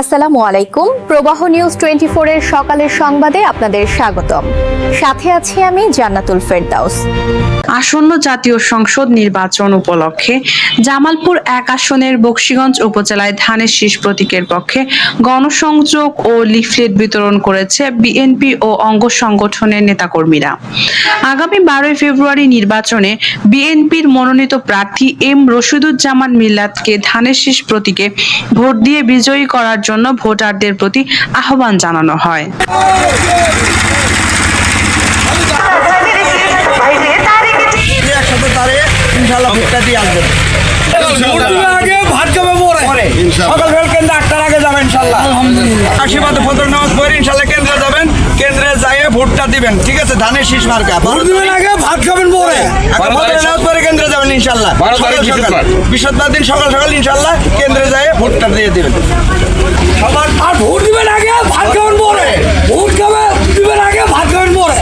আসসালামু আলাইকুম। প্রবাহ নিউজ টোয়েন্টি এর সকালের সংবাদে আপনাদের স্বাগতম। সাথে আছি আমি জান্নাতুল ফেরদাউস। আসন্ন জাতীয় সংসদ নির্বাচন উপলক্ষে জামালপুর এক আসনের বক্সিগঞ্জ উপজেলায় ধানের শীষ প্রতীকের পক্ষে গণসংযোগ ও লিফলেট বিতরণ করেছে বিএনপি ও অঙ্গ সংগঠনের নেতাকর্মীরা। আগামী বারোই ফেব্রুয়ারি নির্বাচনে বিএনপির মনোনীত প্রার্থী এম রশিদুজ্জামান মিল্লাতকে ধানের শীষ প্রতীকে ভোট দিয়ে বিজয়ী করার জন্য ভোটারদের প্রতি আহ্বান জানানো হয়। ইনশাল্লাহ আশীর্বাদ ফজর নামাজ পড়ে ইনশাল্লাহ কেন্দ্রে যাবেন কেন্দ্রে যাইয়ে ভোটটা দিবেন। ঠিক আছে ধানের শীষ মার্কা ভোট দেওয়ার আগে ভাত খাবেন পরে। এখন ফজর নামাজ পড়ে কেন্দ্রে যাবেন ইনশাল্লাহ সকাল সকাল। বৃহস্পতিবার দিন সকাল সকাল ইনশাল্লাহ কেন্দ্রে যাইয়ে ভোটটা দিয়ে দিবেন। সবার আর ভোট দিবেন আগে ভাত খাবেন পরে। ভোট খাবে দিবেন আগে ভাত খাবেন পরে।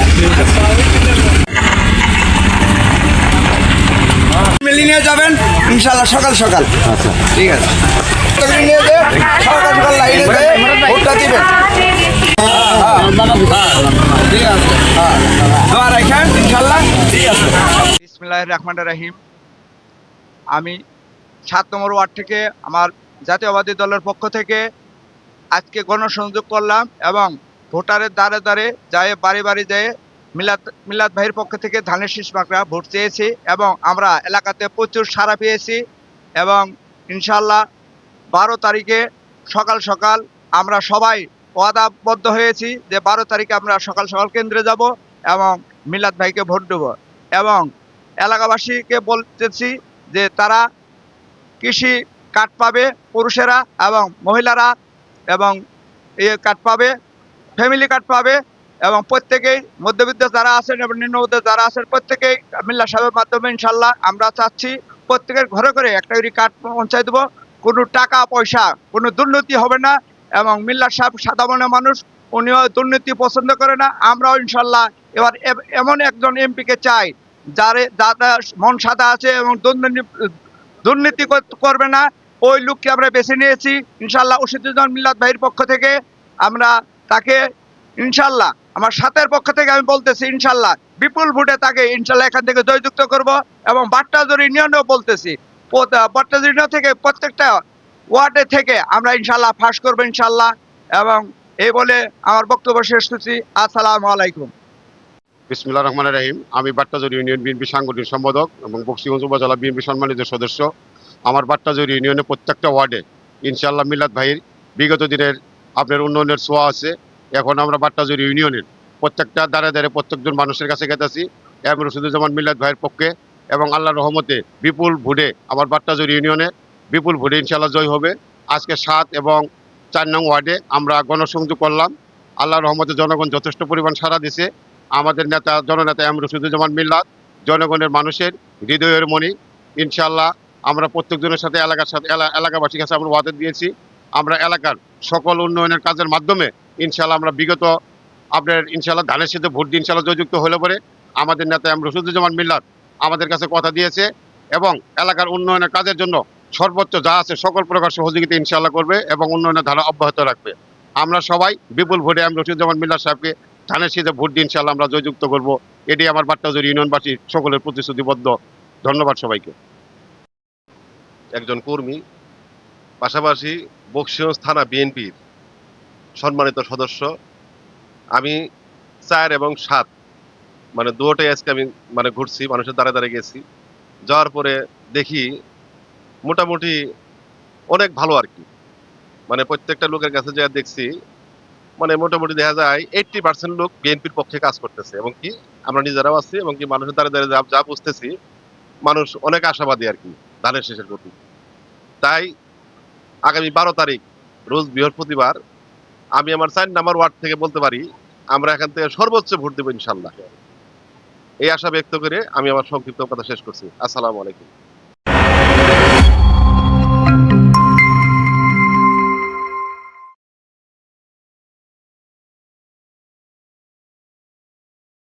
মিলি নিয়ে যাবেন ইনশাল্লাহ সকাল সকাল। আচ্ছা ঠিক আছে। নিয়ে ভোটটা দিবেন হ্যাঁ ঠিক রহমান রাহিম। আমি সাত নম্বর ওয়ার্ড থেকে আমার জাতীয়বাদী দলের পক্ষ থেকে আজকে গণসংযোগ করলাম এবং ভোটারের দ্বারে দ্বারে যায় বাড়ি বাড়ি যেয়ে মিলাদ মিলাদ ভাইয়ের পক্ষ থেকে ধানের শীষ মাকড়া ভোট চেয়েছি এবং আমরা এলাকাতে প্রচুর সাড়া পেয়েছি এবং ইনশাল্লাহ বারো তারিখে সকাল সকাল আমরা সবাই ওয়াদাবদ্ধ হয়েছি যে বারো তারিখে আমরা সকাল সকাল কেন্দ্রে যাব এবং মিলাদ ভাইকে ভোট দেব। এবং এলাকাবাসীকে বলতেছি যে তারা কৃষি কার্ড পাবে পুরুষেরা এবং মহিলারা এবং ইয়ে কার্ড পাবে ফ্যামিলি কার্ড পাবে এবং প্রত্যেকেই মধ্যবিত্ত যারা আছেন এবং নিম্নবিত্ত যারা আছেন প্রত্যেকেই মিল্লা সাহেবের মাধ্যমে ইনশাল্লাহ আমরা চাচ্ছি প্রত্যেকের ঘরে ঘরে একটা করে কার্ড পৌঁছায় দেবো। কোনো টাকা, পয়সা, কোনো দুর্নীতি হবে না এবং মিল্লা সাহেব মনের মানুষ, উনিও দুর্নীতি পছন্দ করে না। আমরাও ইনশাল্লাহ এবার এমন একজন এমপিকে চাই, যারে যারা মন সাদা আছে এবং দুর্নীতি করবে না। ওই লোককে আমরা বেছে নিয়েছি। ইনশাল্লাহ ওষুধুজ্জামান মিল্লাত ভাইয়ের পক্ষ থেকে আমরা তাকে ইনশাল্লাহ, আমার সাথের পক্ষ থেকে আমি বলতেছি ইনশাল্লাহ, বিপুল ভোটে তাকে ইনশাল্লাহ এখান থেকে জয়যুক্ত করব এবং বাট্টাজুর ইউনিয়নেও বলতেছি। বাট্টাজুর থেকে, প্রত্যেকটা ওয়ার্ডে থেকে আমরা ইনশাল্লাহ ফাঁস করব ইনশাল্লাহ। এবং এই বলে আমার বক্তব্য শেষ করছি। আসসালামু আলাইকুম। বিসমুল্লাহ রহমান রাহিম। আমি বাট্টাজুর ইউনিয়ন বিএনপি সাংগঠনিক সম্পাদক এবং বক্সিগঞ্জ উপজেলা বিএনপি সম্মানিত সদস্য। আমার বাট্টাজুর ইউনিয়নের প্রত্যেকটা ওয়ার্ডে ইনশাল্লাহ মিল্লাত ভাইয়ের বিগত দিনের আপনার উন্নয়নের ছোঁয়া আছে। এখন আমরা বাট্টাজুর ইউনিয়নের প্রত্যেকটা দ্বারে দ্বারে প্রত্যেকজন মানুষের কাছে গেতেছি। এবং রসুদুজ্জামান মিল্লাত ভাইয়ের পক্ষে এবং আল্লাহর রহমতে বিপুল ভোটে আমার বাট্টাজুর ইউনিয়নে বিপুল ভোটে ইনশাল্লাহ জয় হবে। আজকে সাত এবং চার নং ওয়ার্ডে আমরা গণসংযোগ করলাম। আল্লাহ রহমতে জনগণ যথেষ্ট পরিমাণ সাড়া দিছে। আমাদের নেতা, জননেতা এম রশিদুজ্জামান মিল্লাত জনগণের মানুষের হৃদয়ের মণি। ইনশাল্লাহ আমরা প্রত্যেকজনের সাথে এলাকার সাথে, এলা- এলাকাবাসীর কাছে আমরা ওয়াদা দিয়েছি। আমরা এলাকার সকল উন্নয়নের কাজের মাধ্যমে ইনশাল্লাহ আমরা বিগত আপনার ইনশাল্লাহ ধানের সাথে ভোট দিয়ে ইনশাল্লাহ জয়যুক্ত হলে পরে আমাদের নেতা এম রশিদুজ্জামান মিল্লাত আমাদের কাছে কথা দিয়েছে এবং এলাকার উন্নয়নের কাজের জন্য সর্বোচ্চ যা আছে সকল প্রকার সহযোগিতা ইনশাল্লাহ করবে এবং উন্নয়নের ধারা অব্যাহত রাখবে। আমরা সবাই বিপুল ভোটে এম রশিদুজ্জামান মিল্লাত সাহেবকে ধানের শীতে ভোট দিয়ে ইনশাল্লাহ আমরা জয়যুক্ত করব। এটি আমার বাট্টাজুর ইউনিয়নবাসী সকলের প্রতিশ্রুতিবদ্ধ। ধন্যবাদ সবাইকে। একজন কর্মী, পাশাপাশি বক্সিগঞ্জ থানা বিএনপির সম্মানিত সদস্য। আমি চার এবং সাত মানে দুটোই আজকে আমি মানে ঘুরছি, মানুষের দ্বারে দ্বারে গেছি। যাওয়ার পরে দেখি মোটামুটি অনেক ভালো আর কি। মানে প্রত্যেকটা লোকের কাছে যা দেখছি মানে মোটামুটি দেখা যায় এইটটি পার্সেন্ট লোক বিএনপির পক্ষে কাজ করতেছে এবং কি আমরা নিজেরাও আছি এবং কি মানুষের দ্বারে দ্বারে যা যা বুঝতেছি, মানুষ অনেক আশাবাদী আর কি ধানের শেষের প্রতি। তাই আগামী বারো তারিখ, রোজ বৃহস্পতিবার, আমি আমার চার নাম্বার ওয়ার্ড থেকে বলতে পারি, আমরা এখান থেকে সর্বোচ্চ ভোট দেবো ইনশাল্লাহ। এই আশা ব্যক্ত করে আমি আমার সংক্ষিপ্ত কথা শেষ করছি। আসসালামু আলাইকুম।